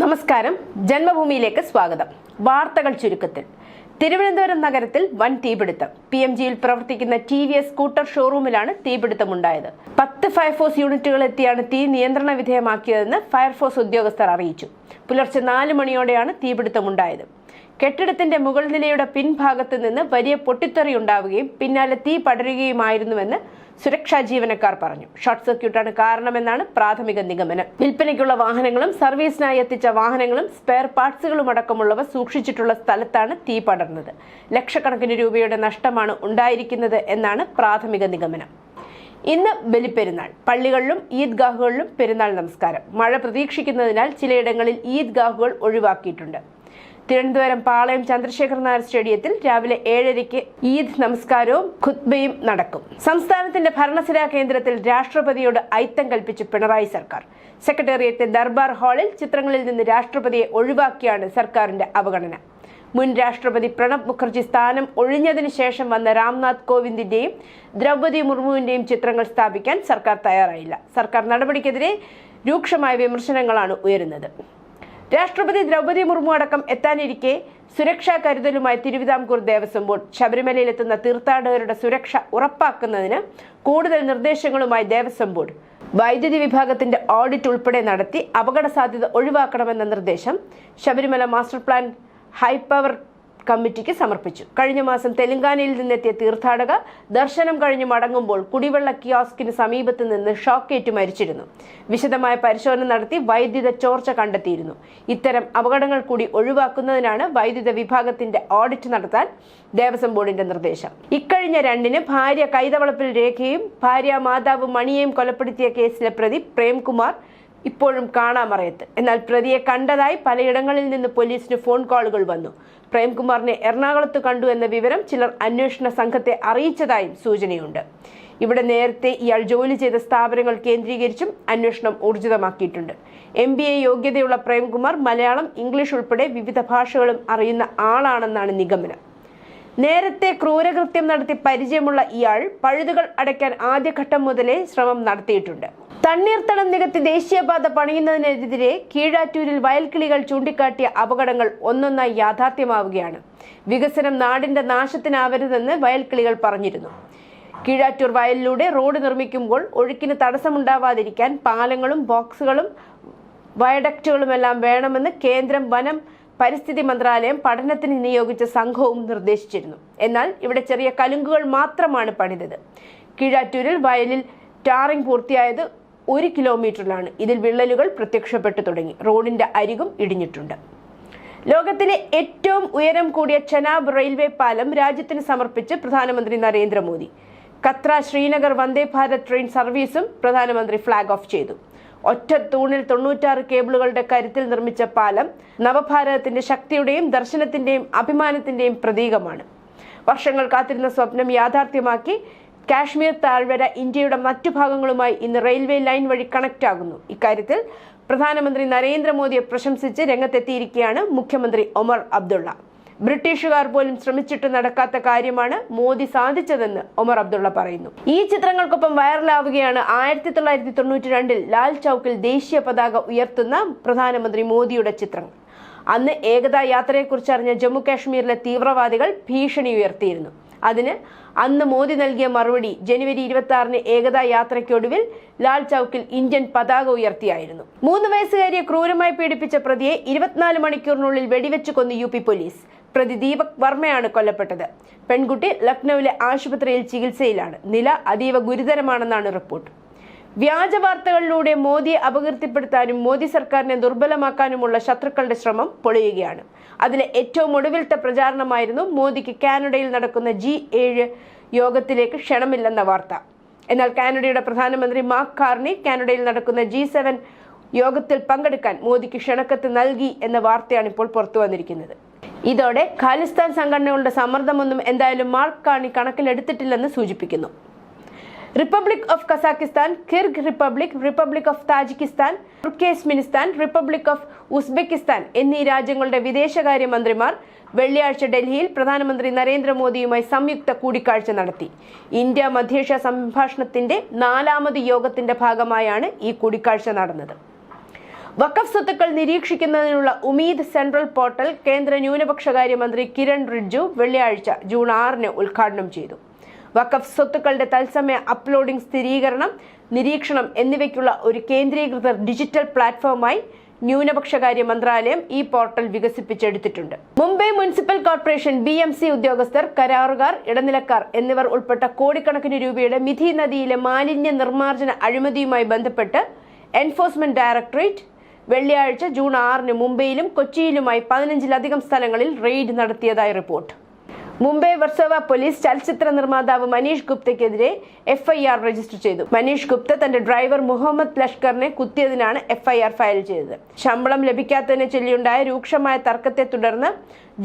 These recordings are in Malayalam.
നമസ്കാരം. ജന്മഭൂമിയിലേക്ക് സ്വാഗതം. വാർത്തകൾ ചുരുക്കത്തിൽ. തിരുവനന്തപുരം നഗരത്തിൽ വൻ തീപിടുത്തം. പി എം ജിയിൽ പ്രവർത്തിക്കുന്ന ടി വി എസ് സ്കൂട്ടർ ഷോറൂമിലാണ് തീപിടുത്തമുണ്ടായത്. പത്ത് ഫയർഫോഴ്സ് യൂണിറ്റുകൾ എത്തിയാണ് തീ നിയന്ത്രണ വിധേയമാക്കിയതെന്ന് ഫയർഫോഴ്സ് ഉദ്യോഗസ്ഥർ അറിയിച്ചു. പുലർച്ചെ നാല് മണിയോടെയാണ് തീപിടുത്തമുണ്ടായത്. കെട്ടിടത്തിന്റെ മുകൾ നിലയുടെ പിൻഭാഗത്ത് നിന്ന് വലിയ പൊട്ടിത്തെറി ഉണ്ടാവുകയും പിന്നാലെ തീ പടരുകയുമായിരുന്നുവെന്ന് സുരക്ഷാ ജീവനക്കാർ പറഞ്ഞു. ഷോർട്ട് സർക്യൂട്ടാണ് കാരണമെന്നാണ് പ്രാഥമിക നിഗമനം. വിൽപ്പനയ്ക്കുള്ള വാഹനങ്ങളും സർവീസിനായി എത്തിച്ച വാഹനങ്ങളും സ്പെയർ പാർട്സുകളും അടക്കമുള്ളവ സൂക്ഷിച്ചിട്ടുള്ള സ്ഥലത്താണ് തീ പടർന്നത്. ലക്ഷക്കണക്കിന് രൂപയുടെ നഷ്ടമാണ് ഉണ്ടായിരിക്കുന്നത് എന്നാണ് പ്രാഥമിക നിഗമനം. ഇന്ന് ബലിപ്പെരുന്നാൾ. പള്ളികളിലും ഈദ്ഗാഹുകളിലും പെരുന്നാൾ നമസ്കാരം. മഴ പ്രതീക്ഷിക്കുന്നതിനാൽ ചിലയിടങ്ങളിൽ ഈദ്ഗാഹുകൾ ഒഴിവാക്കിയിട്ടുണ്ട്. തിരുവനന്തപുരം പാളയം ചന്ദ്രശേഖർ നായർ സ്റ്റേഡിയത്തിൽ രാവിലെ ഏഴരയ്ക്ക് ഈദ് നമസ്കാരവും ഖുത്ബയും നടക്കും. സംസ്ഥാനത്തിന്റെ ഭരണസിരാ കേന്ദ്രത്തിൽ രാഷ്ട്രപതിയോട് ഐത്തം കൽപ്പിച്ച് പിണറായി സർക്കാർ. സെക്രട്ടേറിയറ്റ് ദർബാർ ഹാളിൽ ചിത്രങ്ങളിൽ നിന്ന് രാഷ്ട്രപതിയെ ഒഴിവാക്കിയാണ് സർക്കാരിന്റെ അവഗണന. മുൻ രാഷ്ട്രപതി പ്രണബ് മുഖർജി സ്ഥാനം ഒഴിഞ്ഞതിന് ശേഷം വന്ന രാംനാഥ് കോവിന്ദിന്റെയും ദ്രൗപദി മുർമുവിന്റെയും ചിത്രങ്ങൾ സ്ഥാപിക്കാൻ സർക്കാർ തയ്യാറായില്ല. സർക്കാർ നടപടിക്കെതിരെ രൂക്ഷമായ വിമർശനങ്ങളാണ് ഉയരുന്നത്. രാഷ്ട്രപതി ദ്രൗപദി മുർമു അടക്കം എത്താനിരിക്കെ സുരക്ഷാ കരുതലുമായി തിരുവിതാംകൂർ ദേവസ്വം ബോർഡ് ശബരിമലയിലെത്തുന്ന തീർത്ഥാടകരുടെ സുരക്ഷ ഉറപ്പാക്കുന്നതിന് കൂടുതൽ നിർദ്ദേശങ്ങളുമായി ദേവസ്വം ബോർഡ് വൈദ്യുതി വിഭാഗത്തിന്റെ ഓഡിറ്റ് ഉൾപ്പെടെ നടത്തി അപകട സാധ്യത ഒഴിവാക്കണമെന്ന നിർദ്ദേശം ശബരിമല മാസ്റ്റർ പ്ലാൻ ഹൈപവർ കമ്മിറ്റിക്ക് സമർപ്പിച്ചു. കഴിഞ്ഞ മാസം തെലങ്കാനയിൽ നിന്നെത്തിയ തീർത്ഥാടക ദർശനം കഴിഞ്ഞ് മടങ്ങുമ്പോൾ കുടിവെള്ള കിയോസ്കിന് സമീപത്ത് നിന്ന് ഷോക്കേറ്റ് മരിച്ചിരുന്നു. വിശദമായ പരിശോധന നടത്തി വൈദ്യുത ചോർച്ച കണ്ടെത്തിയിരുന്നു. ഇത്തരം അപകടങ്ങൾ കൂടി ഒഴിവാക്കുന്നതിനാണ് വൈദ്യുത വിഭാഗത്തിന്റെ ഓഡിറ്റ് നടത്താൻ ദേവസ്വം ബോർഡിന്റെ നിർദ്ദേശം. ഇക്കഴിഞ്ഞ രണ്ടിന് ഭാര്യ കൈതവളപ്പിൽ രേഖയും ഭാര്യ മാതാവ് മണിയെയും കൊലപ്പെടുത്തിയ കേസിലെ പ്രതി പ്രേംകുമാർ ഇപ്പോഴും കാണാമറയത്ത്. എന്നാൽ പ്രതിയെ കണ്ടതായി പലയിടങ്ങളിൽ നിന്ന് പോലീസിന് ഫോൺ കോളുകൾ വന്നു. പ്രേംകുമാറിനെ എറണാകുളത്ത് കണ്ടു എന്ന വിവരം ചിലർ അന്വേഷണ സംഘത്തെ അറിയിച്ചതായും സൂചനയുണ്ട്. ഇവിടെ നേരത്തെ ഇയാൾ ജോലി ചെയ്ത സ്ഥാപനങ്ങൾ കേന്ദ്രീകരിച്ചും അന്വേഷണം ഊർജിതമാക്കിയിട്ടുണ്ട്. എം ബി എ യോഗ്യതയുള്ള പ്രേംകുമാർ മലയാളം ഇംഗ്ലീഷ് ഉൾപ്പെടെ വിവിധ ഭാഷകളും അറിയുന്ന ആളാണെന്നാണ് നിഗമനം. നേരത്തെ ക്രൂരകൃത്യം നടത്തി പരിചയമുള്ള ഇയാൾ പഴുതുകൾ അടയ്ക്കാൻ ആദ്യഘട്ടം മുതലേ ശ്രമം നടത്തിയിട്ടുണ്ട്. തണ്ണീർത്തടം നികത്തി ദേശീയപാത പണിയുന്നതിനെതിരെ കീഴാറ്റൂരിൽ വയൽക്കിളികൾ ചൂണ്ടിക്കാട്ടിയ അപകടങ്ങൾ ഒന്നൊന്നായി യാഥാർത്ഥ്യമാവുകയാണ്. വികസനം നാടിന്റെ നാശത്തിനാവരുതെന്ന് വയൽക്കിളികൾ പറഞ്ഞിരുന്നു. കീഴാറ്റൂർ വയലിലൂടെ റോഡ് നിർമ്മിക്കുമ്പോൾ ഒഴുക്കിന് തടസ്സമുണ്ടാവാതിരിക്കാൻ പാലങ്ങളും ബോക്സുകളും വയഡക്റ്റുകളുമെല്ലാം വേണമെന്ന് കേന്ദ്രം വനം പരിസ്ഥിതി മന്ത്രാലയം പഠനത്തിന് നിയോഗിച്ച സംഘവും നിർദ്ദേശിച്ചിരുന്നു. എന്നാൽ ഇവിടെ ചെറിയ കലുങ്കുകൾ മാത്രമാണ് പണിതത്. കീഴാറ്റൂരിൽ വയലിൽ ടാറിംഗ് പൂർത്തിയായത് ഒരു കിലോമീറ്ററിലാണ് ഇതിൽ വിള്ളലുകൾ പ്രത്യക്ഷപ്പെട്ടു തുടങ്ങി. റോഡിന്റെ അരികും ഇടിഞ്ഞിട്ടുണ്ട്. ലോകത്തിലെ ഏറ്റവും ഉയരം കൂടിയ ചെനാബ് റെയിൽവേ പാലം രാജ്യത്തിന് സമർപ്പിച്ച് പ്രധാനമന്ത്രി നരേന്ദ്രമോദി. കത്ര ശ്രീനഗർ വന്ദേ ഭാരത് ട്രെയിൻ സർവീസും പ്രധാനമന്ത്രി ഫ്ളാഗ് ഓഫ് ചെയ്തു. ഒറ്റ തൂണിൽ തൊണ്ണൂറ്റാറ് കേബിളുകളുടെ കരുത്തിൽ നിർമ്മിച്ച പാലം നവഭാരതത്തിന്റെ ശക്തിയുടെയും ദർശനത്തിന്റെയും അഭിമാനത്തിന്റെയും പ്രതീകമാണ്. വർഷങ്ങൾ കാത്തിരുന്ന സ്വപ്നം യാഥാർത്ഥ്യമാക്കി കാശ്മീർ താഴ്വര ഇന്ത്യയുടെ മറ്റു ഭാഗങ്ങളുമായി ഇന്ന് റെയിൽവേ ലൈൻ വഴി കണക്ട് ആകുന്നു ഇക്കാര്യത്തിൽ പ്രധാനമന്ത്രി നരേന്ദ്രമോദിയെ പ്രശംസിച്ച് രംഗത്തെത്തിയിരിക്കുകയാണ് മുഖ്യമന്ത്രി ഒമർ അബ്ദുള്ള. ബ്രിട്ടീഷുകാർ പോലും ശ്രമിച്ചിട്ട് നടക്കാത്ത കാര്യമാണ് മോദി സാധിച്ചതെന്ന് ഒമർ അബ്ദുള്ള പറയുന്നു. ഈ ചിത്രങ്ങൾക്കൊപ്പം വൈറലാവുകയാണ് ആയിരത്തി തൊള്ളായിരത്തി തൊണ്ണൂറ്റി രണ്ടിൽ ലാൽ ചൌക്കിൽ ദേശീയ പതാക ഉയർത്തുന്ന പ്രധാനമന്ത്രി മോദിയുടെ ചിത്രങ്ങൾ. അന്ന് ഏകതാ യാത്രയെക്കുറിച്ച് അറിഞ്ഞ ജമ്മു കാശ്മീരിലെ തീവ്രവാദികൾ ഭീഷണി ഉയർത്തിയിരുന്നു. അതിന് അന്ന് മോദി നൽകിയ മറുപടി ജനുവരി ഇരുപത്തി ആറിന് ഏകതാ യാത്രയ്ക്കൊടുവിൽ ലാൽ ചൌക്കിൽ ഇന്ത്യൻ പതാക ഉയർത്തിയായിരുന്നു. മൂന്ന് വയസ്സുകാരിയെ ക്രൂരമായി പീഡിപ്പിച്ച പ്രതിയെ ഇരുപത്തിനാല് മണിക്കൂറിനുള്ളിൽ വെടിവെച്ച് കൊന്നു യു പി പോലീസ്. പ്രതി ദീപക് വർമ്മയാണ് കൊല്ലപ്പെട്ടത്. പെൺകുട്ടി ലക്നൌവിലെ ആശുപത്രിയിൽ ചികിത്സയിലാണ്. നില അതീവ ഗുരുതരമാണെന്നാണ് റിപ്പോർട്ട്. വ്യാജ വാർത്തകളിലൂടെ മോദിയെ അപകീർത്തിപ്പെടുത്താനും മോദി സർക്കാരിനെ ദുർബലമാക്കാനുമുള്ള ശത്രുക്കളുടെ ശ്രമം പൊളിയുകയാണ്. അതിലെ ഏറ്റവും ഒടുവിലത്തെ പ്രചാരണമായിരുന്നു മോദിക്ക് കാനഡയിൽ നടക്കുന്ന ജി ഏഴ് യോഗത്തിലേക്ക് ക്ഷണമില്ലെന്ന വാർത്ത. എന്നാൽ കാനഡയുടെ പ്രധാനമന്ത്രി മാർക്ക് കാർണി കാനഡയിൽ നടക്കുന്ന ജി സെവൻ യോഗത്തിൽ പങ്കെടുക്കാൻ മോദിക്ക് ക്ഷണക്കത്ത് നൽകി എന്ന വാർത്തയാണ് ഇപ്പോൾ പുറത്തു വന്നിരിക്കുന്നത്. ഇതോടെ ഖാലിസ്ഥാൻ സംഘടനകളുടെ സമ്മർദ്ദമൊന്നും എന്തായാലും മാർക്ക് കാർണി കണക്കിലെടുത്തിട്ടില്ലെന്ന് സൂചിപ്പിക്കുന്നു. Republic of Kazakhstan Kyrgyz republic republic of Tajikistan Turkmenistan republic of Uzbekistan എന്നീ രാജ്യങ്ങളുടെ വിദേശകാര്യ മന്ത്രിമാർ വെള്ളിയാഴ്ച ഡൽഹിയിൽ പ്രധാനമന്ത്രി നരേന്ദ്രമോദിയുമായി സംയുക്ത കൂടിക്കാഴ്ച നടത്തി. ഇന്ത്യ മധ്യേഷ്യ സംഭാഷണത്തിന്റെ നാലാമത് യോഗത്തിന്റെ ഭാഗമായാണ് ഈ കൂടിക്കാഴ്ച നടന്നത്. വഖഫ് സ്വത്തുക്കൾ നിരീക്ഷിക്കുന്നതിനുള്ള ഉമീദ് സെൻട്രൽ പോർട്ടൽ കേന്ദ്ര ന്യൂനപക്ഷകാര്യ മന്ത്രി കിരൺ റിജ്ജു വെള്ളിയാഴ്ച ജൂൺ ആറിന് ഉദ്ഘാടനം ചെയ്തു. വഖഫ് സ്വത്തുക്കളുടെ തത്സമയ അപ്ലോഡിംഗ് സ്ഥിരീകരണം നിരീക്ഷണം എന്നിവയ്ക്കുള്ള ഒരു കേന്ദ്രീകൃത ഡിജിറ്റൽ പ്ലാറ്റ്ഫോമായി ന്യൂനപക്ഷകാര്യ മന്ത്രാലയം ഈ പോർട്ടൽ വികസിപ്പിച്ചെടുത്തിട്ടുണ്ട്. Mumbai municipal corporation B M C ഉദ്യോഗസ്ഥർ കരാറുകാർ ഇടനിലക്കാർ എന്നിവർ ഉൾപ്പെട്ട കോടിക്കണക്കിന് രൂപയുടെ മിഥി നദിയിലെ മാലിന്യ നിർമ്മാർജന അഴിമതിയുമായി ബന്ധപ്പെട്ട് എൻഫോഴ്സ്മെന്റ് ഡയറക്ടറേറ്റ് വെള്ളിയാഴ്ച ജൂൺ ആറിന് മുംബൈയിലും കൊച്ചിയിലുമായി പതിനഞ്ചിലധികം സ്ഥലങ്ങളിൽ റെയ്ഡ് നടത്തിയതായി റിപ്പോർട്ട് മുംബൈ വർസവ പോലീസ് ചലച്ചിത്ര നിർമ്മാതാവ് മനീഷ് ഗുപ്തയ്ക്കെതിരെ എഫ്ഐആർ രജിസ്റ്റർ ചെയ്തു. മനീഷ് ഗുപ്ത തന്റെ ഡ്രൈവർ മുഹമ്മദ് ലഷ്കറിനെ കുത്തിയതിനാണ് എഫ്ഐആർ ഫയൽ ചെയ്തത്. ശമ്പളം ലഭിക്കാത്തതിനെ ചൊല്ലിയുണ്ടായ രൂക്ഷമായ തർക്കത്തെ തുടർന്ന്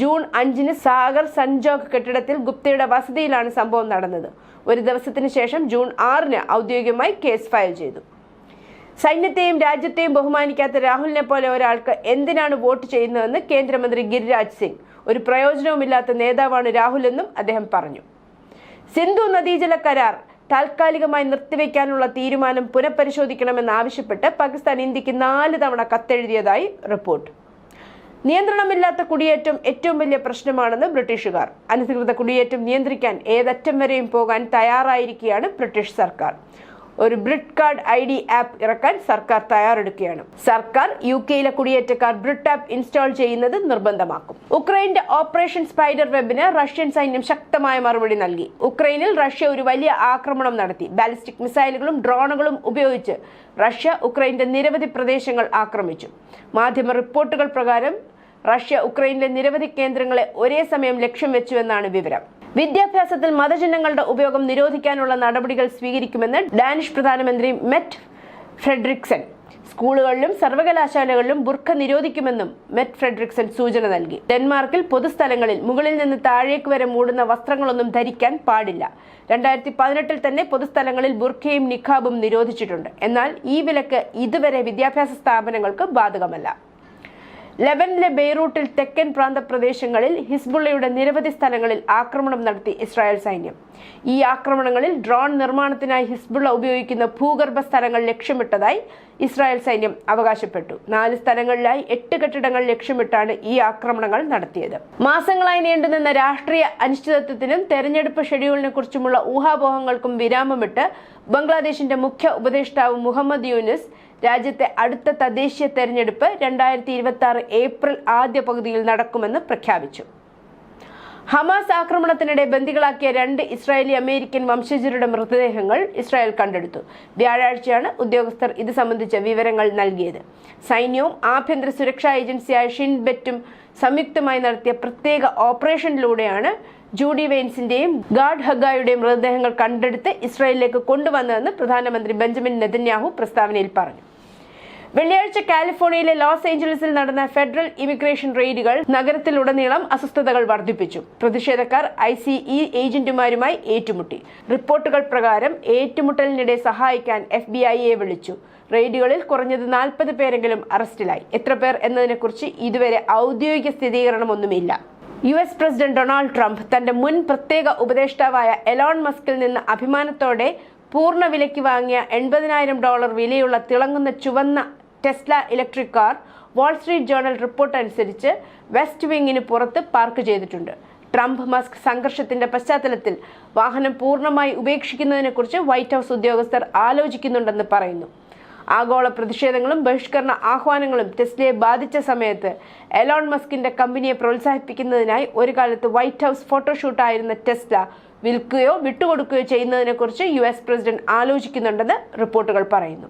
ജൂൺ അഞ്ചിന് സാഗർ സൻജോഗ് കെട്ടിടത്തിൽ ഗുപ്തയുടെ വസതിയിലാണ് സംഭവം നടന്നത്. ഒരു ദിവസത്തിന് ശേഷം ജൂൺ ആറിന് ഔദ്യോഗികമായി കേസ് ഫയൽ ചെയ്തു. സൈന്യത്തെയും രാജ്യത്തെയും ബഹുമാനിക്കാത്ത രാഹുലിനെ പോലെ ഒരാൾക്ക് എന്തിനാണ് വോട്ട് ചെയ്യുന്നതെന്ന് കേന്ദ്രമന്ത്രി ഗിരിരാജ് സിംഗ് ഒരു പ്രയോജനവുമില്ലാത്ത നേതാവാണ് രാഹുലെന്നും അദ്ദേഹം പറഞ്ഞു. സിന്ധു നദീജല കരാർ താൽക്കാലികമായി നിർത്തിവെക്കാനുള്ള തീരുമാനം പുനഃപരിശോധിക്കണമെന്നാവശ്യപ്പെട്ട് പാകിസ്ഥാൻ ഇന്ത്യയ്ക്ക് നാല് തവണ കത്തെഴുതിയതായി റിപ്പോർട്ട്. നിയന്ത്രണമില്ലാത്ത കുടിയേറ്റം ഏറ്റവും വലിയ പ്രശ്നമാണെന്ന് ബ്രിട്ടീഷുകാർ. അനധികൃത കുടിയേറ്റം നിയന്ത്രിക്കാൻ ഏതറ്റം വരെയും പോകാൻ തയ്യാറായിരിക്കുകയാണ് ബ്രിട്ടീഷ് സർക്കാർ. ഒരു Brit card I D app ഇറക്കാൻ സർക്കാർ തയ്യാറെടുക്കുകയാണ്. സർക്കാർ യു കെയിലെ കുടിയേറ്റക്കാർ ബ്രിഡ് ആപ്പ് ഇൻസ്റ്റാൾ ചെയ്യുന്നത് നിർബന്ധമാക്കും. ഉക്രൈന്റെ ഓപ്പറേഷൻ സ്പൈഡർ വെബിന് റഷ്യൻ സൈന്യം ശക്തമായ മറുപടി നൽകി. ഉക്രൈനിൽ റഷ്യ ഒരു വലിയ ആക്രമണം നടത്തി. ബാലിസ്റ്റിക് മിസൈലുകളും ഡ്രോണുകളും ഉപയോഗിച്ച് റഷ്യ ഉക്രൈന്റെ നിരവധി പ്രദേശങ്ങൾ ആക്രമിച്ചു. മാധ്യമ റിപ്പോർട്ടുകൾ പ്രകാരം റഷ്യ ഉക്രൈനിലെ നിരവധി കേന്ദ്രങ്ങളെ ഒരേ സമയം ലക്ഷ്യം വെച്ചുവെന്നാണ് വിവരം. വിദ്യാഭ്യാസത്തിൽ മതചിഹ്നങ്ങളുടെ ഉപയോഗം നിരോധിക്കാനുള്ള നടപടികൾ സ്വീകരിക്കുമെന്ന് ഡാനിഷ് പ്രധാനമന്ത്രി മെറ്റ് ഫ്രെഡറിക്സൺ സ്കൂളുകളിലും സർവകലാശാലകളിലും ബുർഖ നിരോധിക്കുമെന്നും മെറ്റ് ഫ്രെഡറിക്സൺ സൂചന നൽകി. ഡെൻമാർക്കിൽ പൊതുസ്ഥലങ്ങളിൽ മുകളിൽ നിന്ന് താഴേക്ക് വരെ മൂടുന്ന വസ്ത്രങ്ങളൊന്നും ധരിക്കാൻ പാടില്ല. രണ്ടായിരത്തി പതിനെട്ടിൽ തന്നെ പൊതുസ്ഥലങ്ങളിൽ ബുർഖയും നിഖാബും നിരോധിച്ചിട്ടുണ്ട്. എന്നാൽ ഈ വിലക്ക് ഇതുവരെ വിദ്യാഭ്യാസ സ്ഥാപനങ്ങൾക്ക് ബാധകമല്ല. ലെബനിലെ ബെയ്റൂട്ടിൽ തെക്കൻ പ്രാന്ത പ്രദേശങ്ങളിൽ ഹിസ്ബുള്ളയുടെ നിരവധി സ്ഥലങ്ങളിൽ ആക്രമണം നടത്തി ഇസ്രായേൽ സൈന്യം. ഈ ആക്രമണങ്ങളിൽ ഡ്രോൺ നിർമ്മാണത്തിനായി ഹിസ്ബുള്ള ഉപയോഗിക്കുന്ന ഭൂഗർഭ സ്ഥലങ്ങൾ ലക്ഷ്യമിട്ടതായി ഇസ്രായേൽ സൈന്യം അവകാശപ്പെട്ടു. നാല് സ്ഥലങ്ങളിലായി എട്ട് കെട്ടിടങ്ങൾ ലക്ഷ്യമിട്ടാണ് ഈ ആക്രമണങ്ങൾ നടത്തിയത്. മാസങ്ങളായി നീണ്ടുനിന്ന രാഷ്ട്രീയ അനിശ്ചിതത്വത്തിനും തെരഞ്ഞെടുപ്പ് ഷെഡ്യൂളിനെ കുറിച്ചുമുള്ള ഊഹാപോഹങ്ങൾക്കും വിരാമമിട്ട് ബംഗ്ലാദേശിന്റെ മുഖ്യ ഉപദേഷ്ടാവ് മുഹമ്മദ് യൂനിസ് രാജ്യത്തെ അടുത്ത തദ്ദേശീയ തെരഞ്ഞെടുപ്പ് രണ്ടായിരത്തി ഇരുപത്തി ആറ് ഏപ്രിൽ ആദ്യ പകുതിയിൽ നടക്കുമെന്ന് പ്രഖ്യാപിച്ചു. ഹമാസ് ആക്രമണത്തിനിടെ ബന്ദികളാക്കിയ രണ്ട് ഇസ്രായേലി അമേരിക്കൻ വംശജരുടെ മൃതദേഹങ്ങൾ ഇസ്രായേൽ കണ്ടെടുത്തു. വ്യാഴാഴ്ചയാണ് ഉദ്യോഗസ്ഥർ ഇത് സംബന്ധിച്ച വിവരങ്ങൾ നൽകിയത്. സൈന്യവും ആഭ്യന്തര സുരക്ഷാ ഏജൻസിയായ ഷിൻബെറ്റും സംയുക്തമായി നടത്തിയ പ്രത്യേക ഓപ്പറേഷനിലൂടെയാണ് ജൂഡി വെയിൻസിന്റെയും ഗാഡ് ഹഗായുടെയും മൃതദേഹങ്ങൾ കണ്ടെടുത്ത് ഇസ്രായേലിലേക്ക് കൊണ്ടുവന്നതെന്ന് പ്രധാനമന്ത്രി ബെഞ്ചമിൻ നെതന്യാഹു പ്രസ്താവനയിൽ പറഞ്ഞു. വെള്ളിയാഴ്ച കാലിഫോർണിയയിലെ ലോസ് ഏഞ്ചലസിൽ നടന്ന ഫെഡറൽ ഇമിഗ്രേഷൻ റെയ്ഡുകൾ നഗരത്തിലുടനീളം അസ്വസ്ഥതകൾ വർദ്ധിപ്പിച്ചു. പ്രതിഷേധക്കാർ ഐ സി ഇ ഏജന്റുമാരുമായി ഏറ്റുമുട്ടി. റിപ്പോർട്ടുകൾ പ്രകാരം ഏറ്റുമുട്ടലിനിടെ സഹായിക്കാൻ എഫ് ബി ഐയെ വിളിച്ചു. റെയ്ഡുകളിൽ കുറഞ്ഞത് നാൽപ്പത് പേരെങ്കിലും അറസ്റ്റിലായി. എത്ര പേർ എന്നതിനെക്കുറിച്ച് ഇതുവരെ ഔദ്യോഗിക സ്ഥിരീകരണമൊന്നുമില്ല. U S president Donald Trump തന്റെ മുൻ പ്രത്യേക ഉപദേഷ്ടാവായ എലോൺ മസ്കിൽ നിന്ന് അഭിമാനത്തോടെ പൂർണ വിലയ്ക്ക് വാങ്ങിയ എൺപതിനായിരം ഡോളർ വിലയുള്ള തിളങ്ങുന്ന ചുവന്ന Tesla electric car Wall Street Journal report അനുസരിച്ച് വെസ്റ്റ് വിങ്ങിന് പുറത്ത് പാർക്ക് ചെയ്തിട്ടുണ്ട്. ട്രംപ് മസ്ക് സംഘർഷത്തിന്റെ പശ്ചാത്തലത്തിൽ വാഹനം പൂർണമായി ഉപേക്ഷിക്കുന്നതിനെക്കുറിച്ച് വൈറ്റ് ഹൗസ് ഉദ്യോഗസ്ഥർ ആലോചിക്കുന്നുണ്ടെന്ന് പറയുന്നു. ആഗോള പ്രതിഷേധങ്ങളും ബഹിഷ്കരണ ആഹ്വാനങ്ങളും ടെസ്ലയെ ബാധിച്ച സമയത്ത് എലോൺ മസ്കിന്റെ കമ്പനിയെ പ്രോത്സാഹിപ്പിക്കുന്നതിനായി ഒരു കാലത്ത് വൈറ്റ് ഹൗസ് ഫോട്ടോഷൂട്ടായിരുന്ന ടെസ്ല വിൽക്കുകയോ വിട്ടുകൊടുക്കുകയോ ചെയ്യുന്നതിനെക്കുറിച്ച് യു എസ് പ്രസിഡന്റ് ആലോചിക്കുന്നുണ്ടെന്ന് റിപ്പോർട്ടുകൾ പറയുന്നു.